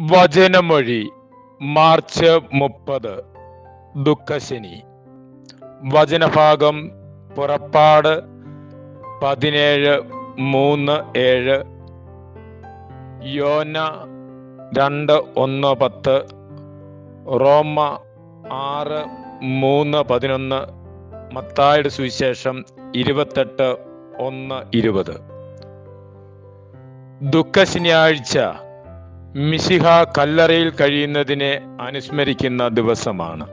വചനമൊഴി March മുപ്പത് ദുഃഖശനി. വചനഭാഗം പുറപ്പാട് പതിനേഴ് മൂന്ന് ഏഴ്. യോന രണ്ട് ഒന്ന് പത്ത്. റോമ ആറ് മൂന്ന് പതിനൊന്ന്. മത്തായുടെ സുവിശേഷം ഇരുപത്തെട്ട് ഒന്ന് ഇരുപത്. ദുഃഖശനിയാഴ്ച മിശിഹ കല്ലറയിൽ കഴിയുന്നതിനെ അനുസ്മരിക്കുന്ന ദിവസമാണ്.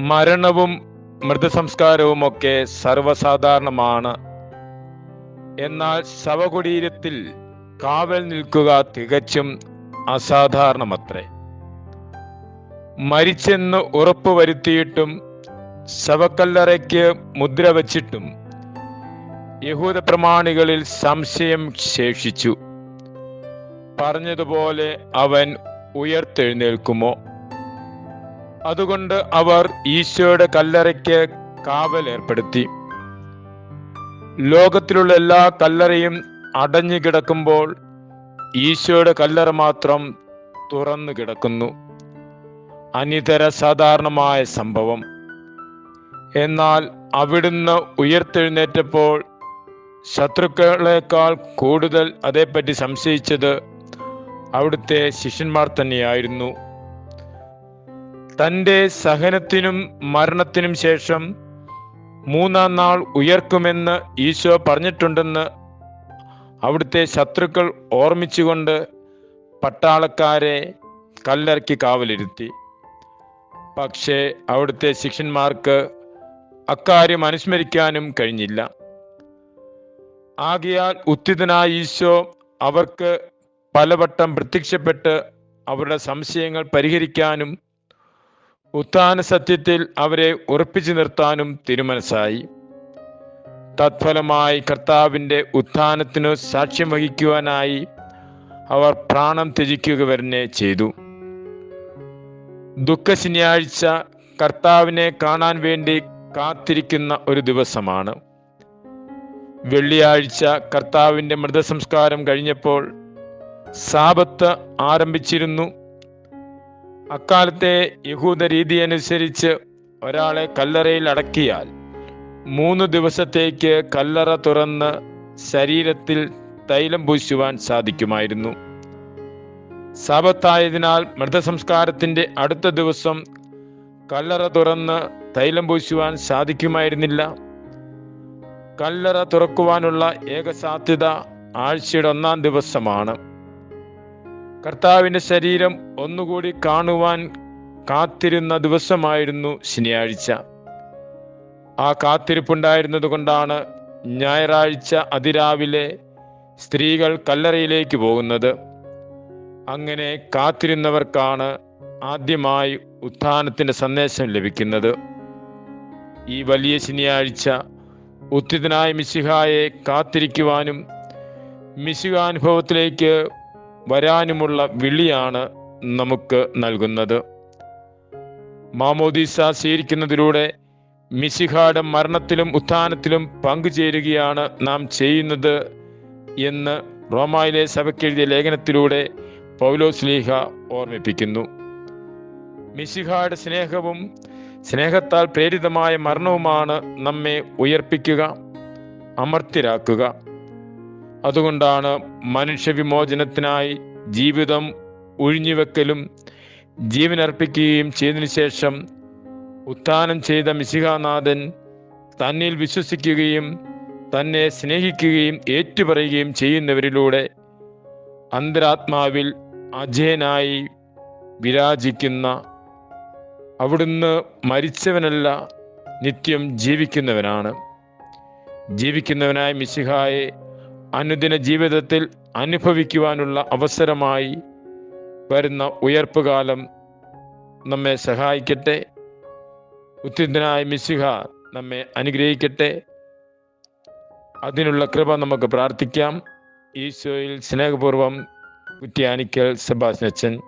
മരണവും മൃതസംസ്കാരവും ഒക്കെ സർവസാധാരണമാണ്. എന്നാൽ ശവകുടീരത്തിൽ കാവൽ നിൽക്കുക തികച്ചും അസാധാരണമത്രേ. മരിച്ചെന്ന് ഉറപ്പ് വരുത്തിയിട്ടും ശവക്കല്ലറയ്ക്ക് മുദ്ര വച്ചിട്ടും യഹൂദ പ്രമാണികളിൽ സംശയം ശേഷിച്ചു. പറഞ്ഞതുപോലെ അവൻ ഉയർത്തെഴുന്നേൽക്കുമോ? അതുകൊണ്ട് അവർ ഈശോയുടെ കല്ലറയ്ക്ക് കാവൽ ഏർപ്പെടുത്തി. ലോകത്തിലുള്ള എല്ലാ കല്ലറയും അടഞ്ഞു കിടക്കുമ്പോൾ ഈശോയുടെ കല്ലറ മാത്രം തുറന്നു കിടക്കുന്നു. അനിതര സാധാരണമായ സംഭവം. എന്നാൽ അവിടുന്ന് ഉയർത്തെഴുന്നേറ്റപ്പോൾ ശത്രുക്കളെക്കാൾ കൂടുതൽ അതേപ്പറ്റി സംശയിച്ചത് അവിടുത്തെ ശിഷ്യന്മാർ തന്നെയായിരുന്നു. തന്റെ സഹനത്തിനും മരണത്തിനും ശേഷം മൂന്നാം നാൾ ഉയർക്കുമെന്ന് ഈശോ പറഞ്ഞിട്ടുണ്ടെന്ന് അവിടുത്തെ ശത്രുക്കൾ ഓർമ്മിച്ചുകൊണ്ട് പട്ടാളക്കാരെ കല്ലറക്കി കാവലിരുത്തി. പക്ഷേ അവിടുത്തെ ശിഷ്യന്മാർക്ക് അക്കാര്യം അനുസ്മരിക്കാനും കഴിഞ്ഞില്ല. ആകയാൽ ഉത്തിതനായ ഈശോ അവർക്ക് പലവട്ടം പ്രത്യക്ഷപ്പെട്ട് അവരുടെ സംശയങ്ങൾ പരിഹരിക്കാനും ഉത്ഥാന സത്യത്തിൽ അവരെ ഉറപ്പിച്ചു നിർത്താനും തിരുമനസായി തത്ഫലമായി കർത്താവിന്റെ ഉത്ഥാനത്തിനു സാക്ഷ്യം വഹിക്കുവാനായി അവർ പ്രാണം ത്യജിക്കുക തന്നെ ചെയ്തു. ദുഃഖശനിയാഴ്ച കർത്താവിനെ കാണാൻ വേണ്ടി കാത്തിരിക്കുന്ന ഒരു ദിവസമാണ്. വെള്ളിയാഴ്ച കർത്താവിന്റെ മൃതസംസ്കാരം കഴിഞ്ഞപ്പോൾ സാപത്ത് ആരംഭിച്ചിരുന്നു. അക്കാലത്തെ യഹൂദ രീതി അനുസരിച്ച് ഒരാളെ കല്ലറയിൽ അടക്കിയാൽ മൂന്ന് ദിവസത്തേക്ക് കല്ലറ തുറന്ന് ശരീരത്തിൽ തൈലം പൂശുവാൻ സാധിക്കുമായിരുന്നു. സാപത്തായതിനാൽ മൃതസംസ്കാരത്തിന്റെ അടുത്ത ദിവസം കല്ലറ തുറന്ന് തൈലം പൂശുവാൻ സാധിക്കുമായിരുന്നില്ല. കല്ലറ തുറക്കുവാനുള്ള ഏക സാധ്യത ആഴ്ചയുടെ ഒന്നാം ദിവസമാണ്. കർത്താവിന്റെ ശരീരം ഒന്നുകൂടി കാണുവാൻ കാത്തിരുന്ന ദിവസമായിരുന്നു ശനിയാഴ്ച. ആ കാത്തിരിപ്പുണ്ടായിരുന്നത് കൊണ്ടാണ് ഞായറാഴ്ച അതിരാവിലെ സ്ത്രീകൾ കല്ലറയിലേക്ക് പോകുന്നത്. അങ്ങനെ കാത്തിരുന്നവർക്കാണ് ആദ്യമായി ഉത്ഥാനത്തിന്റെ സന്ദേശം ലഭിക്കുന്നത്. ഈ വലിയ ശനിയാഴ്ച ഉത്തിതനായ മിശിഹായെ കാത്തിരിക്കുവാനും മിശിഹാനുഭവത്തിലേക്ക് വരാനുമുള്ള വിളിയാണ് നമുക്ക് നൽകുന്നത്. മാമോദീസ സ്വീകരിക്കുന്നതിലൂടെ മിശിഹായുടെ മരണത്തിലും ഉത്ഥാനത്തിലും പങ്കുചേരുകയാണ് നാം ചെയ്യുന്നത് എന്ന് റോമായിലെ സഭയ്ക്കെഴുതിയ ലേഖനത്തിലൂടെ പൗലോസ്ലീഹ ഓർമ്മിപ്പിക്കുന്നു. മിശിഹായുടെ സ്നേഹവും സ്നേഹത്താൽ പ്രേരിതമായ മരണവുമാണ് നമ്മെ ഉയർപ്പിക്കുക അമർത്യരാക്കുക അതുകൊണ്ടാണ് മനുഷ്യവിമോചനത്തിനായി ജീവിതം ഒഴിഞ്ഞുവെക്കലും ജീവനർപ്പിക്കുകയും ചെയ്തതിനു ശേഷം ഉത്ഥാനം ചെയ്ത മിശിഹാനാഥൻ തന്നിൽ വിശ്വസിക്കുകയും തന്നെ സ്നേഹിക്കുകയും ഏറ്റുപറയുകയും ചെയ്യുന്നവരിലൂടെ അന്തരാത്മാവിൽ അജയനായി വിരാജിക്കുന്ന അവിടുന്ന് മരിച്ചവനല്ല നിത്യം ജീവിക്കുന്നവനാണ്. ജീവിക്കുന്നവനായ മിശിഹായെ അനുദിന ജീവിതത്തിൽ അനുഭവിക്കുവാനുള്ള അവസരമായി വരുന്ന ഉയർപ്പുകാലം നമ്മെ സഹായിക്കട്ടെ. ഉത്തിനായ മിശിഹ നമ്മെ അനുഗ്രഹിക്കട്ടെ. അതിനുള്ള കൃപ നമുക്ക് പ്രാർത്ഥിക്കാം. ഈശോയിൽ സ്നേഹപൂർവം കുറ്റ്യാനിക്കൽ സെബാസ്നച്ചൻ